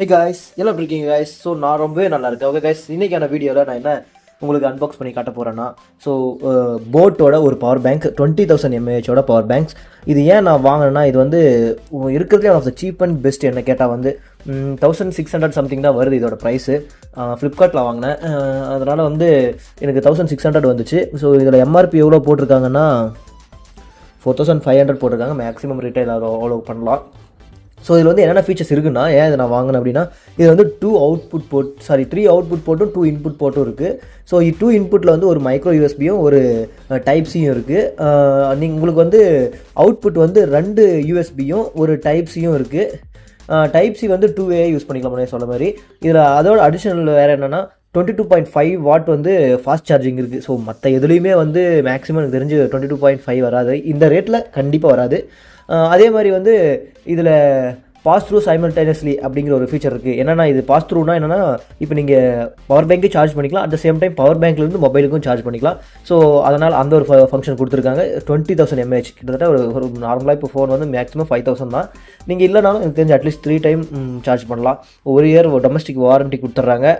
Hey guys எல்லாம் எப்படி இருக்கீங்க காய்ஸ் ஸோ நான் ரொம்பவே நல்லா இருக்கேன். ஓகே காய்ஸ் இன்றைக்கான வீடியோவில் நான் என்ன உங்களுக்கு அன்பாக்ஸ் பண்ணி காட்ட போகிறேன்னா ஸோ போட்டோட ஒரு பவர் பேங்க் டுவெண்ட்டி தௌசண்ட் எம்ஏஹெச்சோட பவர் பேங்க்ஸ் இது ஏன் நான் வாங்கினேன்னா இது வந்து இருக்கிறதுலே one of the cheap and best என்ன கேட்டால் வந்து தௌசண்ட் சிக்ஸ் ஹண்ட்ரட் சம்திங் தான் வருது இதோட ப்ரைஸு ஃப்ளிப்கார்ட்டில் வாங்கினேன். அதனால் வந்து எனக்கு தௌசண்ட் சிக்ஸ் ஹண்ட்ரட் வந்துச்சு. ஸோ இதில் எம்ஆர்பி எவ்வளோ போட்டிருக்காங்கன்னா ஃபோர் தௌசண்ட் ஃபைவ் ஹண்ட்ரட் போட்டிருக்காங்க. மேக்ஸிமம் ரிட்டைல் அவ்வளோ பண்ணலாம். ஸோ இதில் வந்து என்னென்ன ஃபீச்சர்ஸ் இருக்குன்னா ஏன் இதை நான் வாங்கினேன் அப்படின்னா இது வந்து two output port sorry three output போர்ட்டும் two input போர்ட்டும் இருக்குது ஸோ டூ இன்புட்டில் வந்து ஒரு மைக்ரோ யூஎஸ்பியும் ஒரு டைப் சியும் இருக்குது நீங்கள் உங்களுக்கு வந்து அவுட்புட் வந்து ரெண்டு யூஎஸ்பியும் ஒரு டைப் சியும் இருக்குது டைப் சி வந்து டூ வே யூஸ் பண்ணிக்கலாம் முன்னாடி சொன்ன மாதிரி. இதில் அதோட அடிஷனல் வேறு என்னென்னா twenty two point five watt வந்து ஃபாஸ்ட் சார்ஜிங் இருக்குது ஸோ மற்ற எதுலேயுமே வந்து மேக்ஸிமம் எனக்கு தெரிஞ்சு டுவெண்ட்டி டூ பாயிண்ட் ஃபைவ் வராது. இந்த ரேட்டில் கண்டிப்பாக வராது. அதே மாதிரி வந்து இதில் பாஸ் த்ரூ சைமல்டேனியஸ்லி அப்படிங்கிற ஒரு ஃபீச்சர் இருக்குது என்னென்னா இது பாஸ் த்ரூனா என்னென்னா இப்போ நீங்கள் பவர் பேங்க்கே சார்ஜ் பண்ணிக்கலாம். At the same time power பேங்க்லேருந்து மொபைலுக்கும் சார்ஜ் பண்ணிக்கலாம். ஸோ அதனால் அந்த ஒரு ஃபங்க்ஷன் கொடுத்துருக்காங்க. டுவெண்ட்டி தௌசண்ட் எம்ஏஹெச் கிட்டத்தட்ட ஒரு ஒரு நார்மலாக இப்போ ஃபோன் வந்து மேக்ஸிமம் ஃபைவ் தௌசண்ட் தான். நீங்கள் இல்லைனாலும் எனக்கு தெரிஞ்சு அட்லீஸ்ட் த்ரீ டைம் சார்ஜ் பண்ணலாம். ஒரு இயர் டொமஸ்டிக் வாரண்டி கொடுத்துட்றாங்க.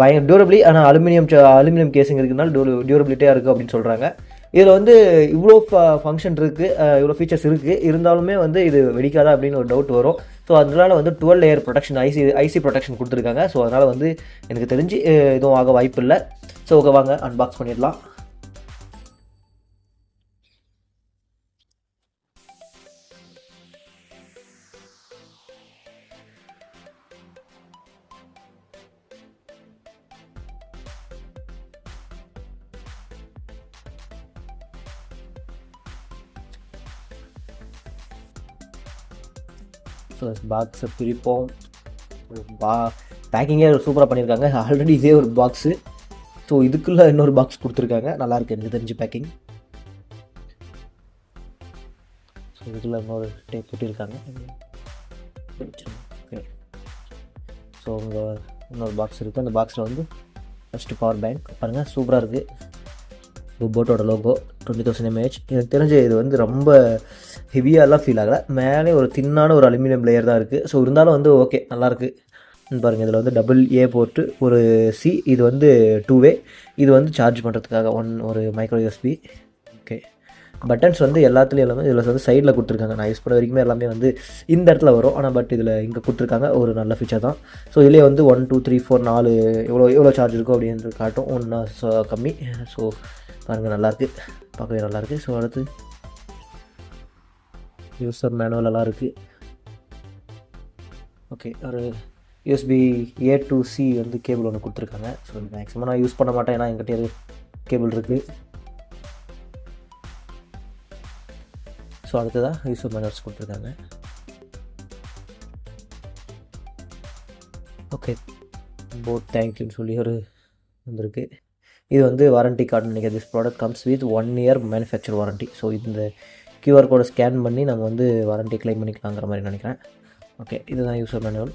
பயங்கர டியூரபிளி ஆனால் அலுமினியம் அலுமினியம் கேசிங் இருக்கிறதுனால டியூ டியூரபிலிட்டியாக இருக்குது அப்படின்னு சொல்கிறாங்க இதில் வந்து இவ்வளோ ஃபங்க்ஷன் இருக்குது இவ்வளோ ஃபீச்சர்ஸ் இருக்குது இருந்தாலுமே வந்து இது வெடிக்காதா அப்படின்னு ஒரு டவுட் வரும். ஸோ அதனால வந்து dual layer protection IC IC protection கொடுத்துருக்காங்க. ஸோ அதனால் வந்து எனக்கு தெரிஞ்சு எதுவும் ஆக வாய்ப்பு இல்லை. ஸோ ஓகே வாங்க அன்பாக்ஸ் பண்ணிடலாம். பாக்ஸை பிரிப்போம் பா பேக்கிங்கே சூப்பராக பண்ணியிருக்காங்க ஆல்ரெடி இதே ஒரு பாக்ஸு ஸோ இதுக்குள்ளே இன்னொரு பாக்ஸ் கொடுத்துருக்காங்க. நல்லாயிருக்கு எனக்கு தெரிஞ்சு பேக்கிங் ஸோ இதுக்குள்ளே இன்னொரு டேப் ஒட்டியிருக்காங்க ஸோ உங்கள் இன்னொரு பாக்ஸ் இருக்குது அந்த பாக்ஸில் வந்து ஃபஸ்ட்டு பவர் பேங்க் பாருங்கள் சூப்பராக இருக்குது போட்டோட லோகோ டுவெண்ட்டி தௌசண்ட் எம்ஏஹெச் எனக்கு தெரிஞ்சு இது வந்து ரொம்ப ஹெவியாலாம் ஃபீல் ஆகலை. மேலே ஒரு தின்னான ஒரு அலுமினியம் லேயர் தான் இருக்குது ஸோ இருந்தாலும் வந்து ஓகே நல்லாயிருக்கு பாருங்கள் இதில் வந்து டபுள் ஏ போர்ட்டு ஒரு சி இது வந்து டூ வே இது வந்து சார்ஜ் பண்ணுறதுக்காக ஒன் ஒரு மைக்ரோ யூஎஸ்பி ஓகே பட்டன்ஸ் வந்து எல்லாத்துலேயும் எல்லாமே இதில் வந்து சைடில் கொடுத்துருக்காங்க. நான் யூஸ் பண்ண வரைக்குமே எல்லாமே வந்து இந்த இடத்துல வரும். ஆனால் பட் இதில் இங்கே கொடுத்துருக்காங்க. ஒரு நல்ல ஃபீச்சர் தான். ஸோ இதுலேயே வந்து ஒன் டூ த்ரீ ஃபோர் நாலு எவ்வளோ எவ்வளோ சார்ஜ் இருக்கும் அப்படின்னு காட்டும். ஒன்றா கம்மி. ஸோ பாருங்கள் நல்லாயிருக்கு பார்க்கவே நல்லாயிருக்கு ஸோ அடுத்து யூஸர் மேனுவல் எல்லாம் இருக்குது ஓகே ஒரு யூஎஸ்பி ஏ டு சி வந்து கேபிள் ஒன்று கொடுத்துருக்காங்க. ஸோ மேக்ஸிமம் நான் யூஸ் பண்ண மாட்டேன். ஏன்னா என்கிட்ட கேபிள் இருக்குது ஸோ அடுத்ததாக யூஸ் மேனுவல்ஸ் கொடுத்துருக்காங்க ஓகே போட் தேங்க்யூன்னு சொல்லி ஒரு வந்திருக்கு இது வந்து வாரண்டி கார்டு நினைக்கிறேன் this product comes with one year manufacture warranty so இந்த கியூஆர் கோடை ஸ்கேன் பண்ணி நம்ம வந்து வாரண்டி க்ளைம் பண்ணிக்கலாங்கிற மாதிரி நினைக்கிறேன் ஓகே இதுதான் யூஸர் மேனுவல்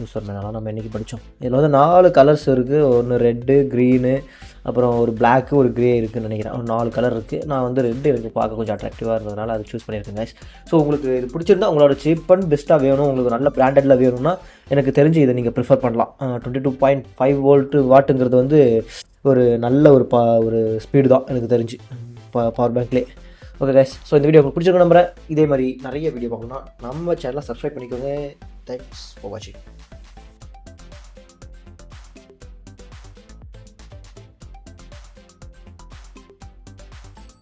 யூசர் மேனுவலாக நம்ம இன்றைக்கி படித்தோம் இதில் வந்து நாலு கலர்ஸ் இருக்குது ஒன்று ரெட்டு க்ரீனு அப்புறம் ஒரு பிளாக்கு ஒரு க்ரே இருக்குதுன்னு நினைக்கிறேன். ஒரு நாலு கலர் இருக்குது நான் வந்து ரெட்டு எனக்கு பார்க்க கொஞ்சம் அட்ராக்டிவாக இருந்ததுனால அதை சூஸ் பண்ணியிருக்கேன் கைஸ் ஸோ உங்களுக்கு இது பிடிச்சிருந்தா உங்களோட சீப் அண்ட் பெஸ்ட்டாக வேணும். உங்களுக்கு நல்ல பிராண்டடில் வேணும்னா எனக்கு தெரிஞ்சு இதை நீங்கள் ப்ரிஃபர் பண்ணலாம். Twenty two point five volt வாட்டுங்கிறது வந்து ஒரு நல்ல ஒரு பா ஒரு ஸ்பீடு தான் எனக்கு தெரிஞ்சு. பவர் பேங்க்லேயே ஓகே கைஸ் ஸோ இந்த வீடியோ உங்களுக்கு பிடிச்சிருக்க நம்புறேன். இதே மாதிரி நிறைய வீடியோ பார்க்கணும்னா நம்ம சேனலை சப்ஸ்கிரைப் பண்ணிக்கோங்க. தேங்க்ஸ் ஃபார் வாட்சிங்